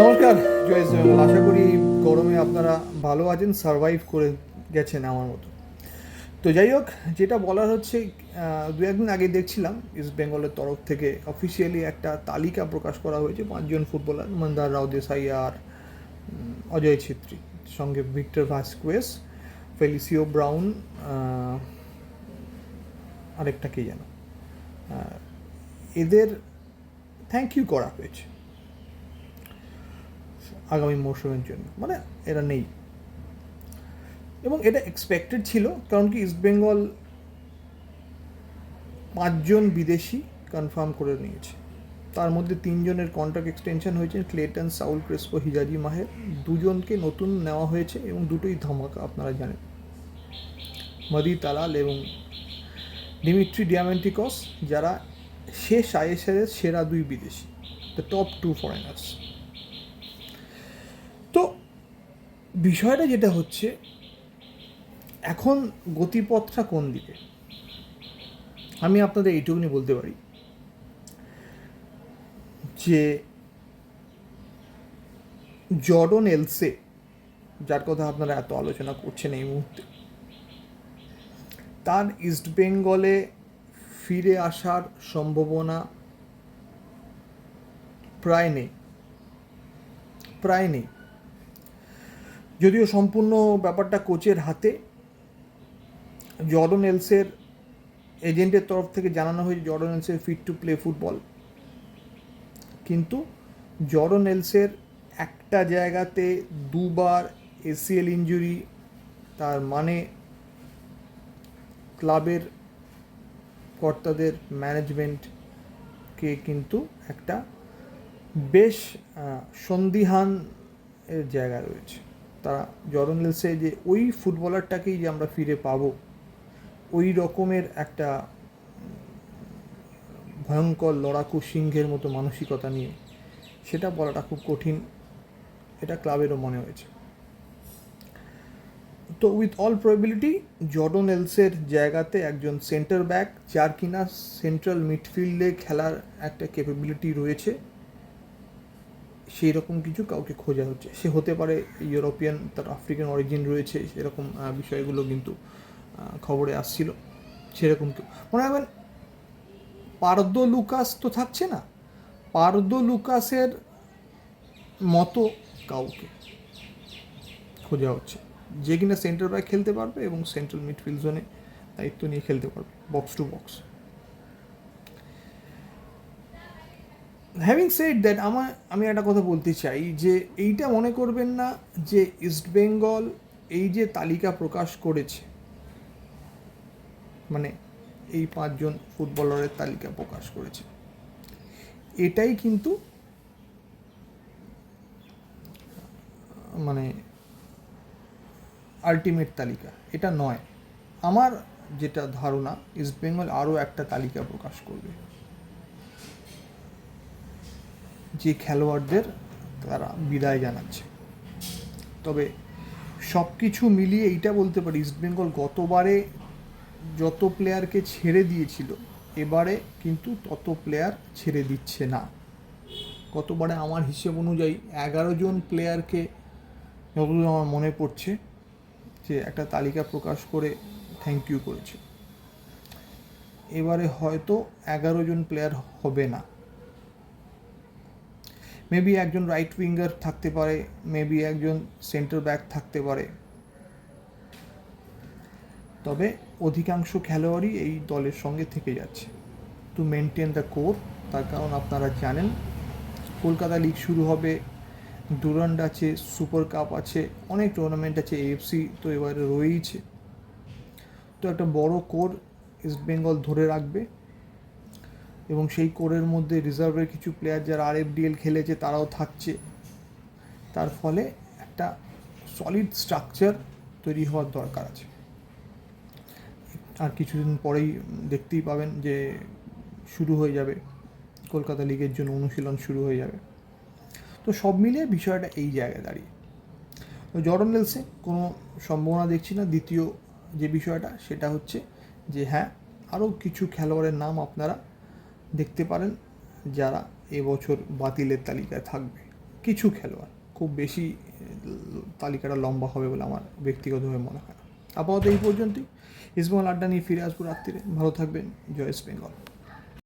নমস্কার, জয় আশা করি গরমে আপনারা ভালো আছেন সারভাইভ করে গেছেন আমার মতো। তো যাই হোক, যেটা বলার হচ্ছে দু একদিন আগে দেখছিলাম ইস্ট বেঙ্গলের তরফ থেকে অফিসিয়ালি একটা তালিকা প্রকাশ করা হয়েছে পাঁচজন ফুটবলার, মন্দার রাও দেসাই আর অজয় ছেত্রী, সঙ্গে ভিক্টর ভাস্কুয়েস, ফেলিসিও ব্রাউন আরেকটা কে যেন। এদের থ্যাংক ইউ করা হয়েছে। আগামী মরশুমের জন্য। মানে এরা নেই। এবং এটা এক্সপেক্টেড ছিল, কারণ কি ইস্টবেঙ্গল পাঁচজন বিদেশি কনফার্ম করে নিয়েছে। তার মধ্যে তিনজনের কন্ট্রাক্ট এক্সটেনশন হয়েছে Clayton Saul Crespo Hijazi Maher দুজনকে নতুন নেওয়া হয়েছে এবং দুটোই ধামাকা, আপনারা জানেন। মদি তালাল এবং ডিমিট্রি ডিয়ামেন্টিকস যারা শেষ আইএসএলের সেরা দুই বিদেশি দ্য টপ টু ফরেনার্স তো বিষয়টা যেটা হচ্ছে, এখন গতিপথটা কোন দিকে? আমি আপনাদের এইটুকুনি বলতে পারি। যে জর্ডন এলসে, যার কথা আপনারা এত আলোচনা করছেন এই মুহূর্তে, তার ইস্টবেঙ্গলে ফিরে আসার সম্ভাবনা প্রায় নেই। প্রায় নেই। যদিও সম্পূর্ণ ব্যাপারটা কোচের হাতে, জর্ডন এলসের এজেন্টের তরফ থেকে জানানো হয়েছে জর্ডন এলসের ফিট টু প্লে ফুটবল। কিন্তু জর্ডন এলসের একটা জায়গাতে দুবার এসিএল ইঞ্জুরি তার মানে ক্লাবের কর্তাদের ম্যানেজমেন্টকে কিন্তু একটা বেশ সন্দিহান এর জায়গা রয়েছে। তারা জর্ডন লেলসে যে ওই ফুটবলারটাকেই যে আমরা ফিরে পাবো, ওই রকমের একটা ভয়ঙ্কর লড়াকু সিংহের মতো মানসিকতা নিয়ে সেটা বলাটা খুব কঠিন, এটা ক্লাবেরও মনে হয়েছে। তো উইথ অল প্রবিলিটি জর্ডন এলসের জায়গাতে একজন সেন্টার ব্যাক যার কিনা সেন্ট্রাল মিডফিল্ডে খেলার একটা ক্যাপাবিলিটি রয়েছে। সেই রকম কিছু কাউকে খোঁজা হচ্ছে। সে হতে পারে ইউরোপিয়ান, তার আফ্রিকান অরিজিন রয়েছে, সেরকম বিষয়গুলো কিন্তু খবরে আসছিল। সেরকম কেউ মনে রাখবেন পারদো লুকাস তো থাকছে না। পারদো লুকাসের মতো কাউকে খোঁজা হচ্ছে। যে কিনা সেন্টার ব্যাক খেলতে পারবে এবং সেন্ট্রাল মিডফিল্ড জোনে দায়িত্ব নিয়ে খেলতে পারবে box to box having said that আমার আমি একটা কথা বলতে চাই যে এইটা মনে করবেন না যে ইস্টবেঙ্গল এই যে তালিকা প্রকাশ করেছে মানে এই পাঁচজন ফুটবলারের তালিকা প্রকাশ করেছে, এটাই কিন্তু মানে আলটিমেট তালিকা, এটা নয়। আমার যেটা ধারণা ইস্টবেঙ্গল আরও একটা তালিকা প্রকাশ করবে। যে খেলোয়াড়দের তারা বিদায় জানাচ্ছে। তবে সব কিছু মিলিয়ে এইটা বলতে পারি ইস্টবেঙ্গল গতবারে যত প্লেয়ারকে ছেড়ে দিয়েছিল, এবারে কিন্তু তত প্লেয়ার ছেড়ে দিচ্ছে না। গতবারে আমার হিসেব অনুযায়ী এগারো জন প্লেয়ারকে যতদূর আমার মনে পড়ছে যে একটা তালিকা প্রকাশ করে থ্যাংক ইউ করেছে। এবারে হয়তো এগারো জন প্লেয়ার হবে না। মেবি একজন রাইট উইঙ্গার থাকতে পারে মেবি একজন সেন্টার ব্যাক থাকতে পারে। তবে অধিকাংশ খেলোয়াড়ই এই দলের সঙ্গে থেকে যাচ্ছে। টু মেনটেন দ্য কোর তার কারণ আপনারা জানেন, কলকাতা লিগ শুরু হবে ডুরান্ড আছে সুপার কাপ আছে, অনেক টুর্নামেন্ট আছে এএফসি তো এবারে রয়েইছে। তো একটা বড় কোর ইস্ট বেঙ্গল ধরে রাখবে। এবং সেই কোরের মধ্যে রিজার্ভের কিছু প্লেয়ার যারা আর এফডিএল খেলেছে, তারাও থাকছে। তার ফলে একটা সলিড স্ট্রাকচার তৈরি হওয়ার দরকার আছে। আর কিছুদিন পরেই দেখতেই পাবেন যে শুরু হয়ে যাবে। কলকাতা লিগের জন্য অনুশীলন শুরু হয়ে যাবে। তো সব মিলিয়ে বিষয়টা এই জায়গায় দাঁড়িয়ে। জর্ডন নেলসে কোনো সম্ভাবনা দেখছি না। দ্বিতীয় যে বিষয়টা, সেটা হচ্ছে যে হ্যাঁ আরও কিছু খেলোয়াড়ের নাম আপনারা দেখতে পারেন যারা এবছর বাতিলের তালিকায় থাকবে। কিছু খেলোয়াড়, খুব বেশি তালিকাটা লম্বা হবে বলে আমার ব্যক্তিগতভাবে মনে হয় আপাতত এই পর্যন্তই। ইসমাল আড্ডা নিয়ে ফিরে আসব রাত্রিরে। ভালো থাকবেন। জয় বেঙ্গল।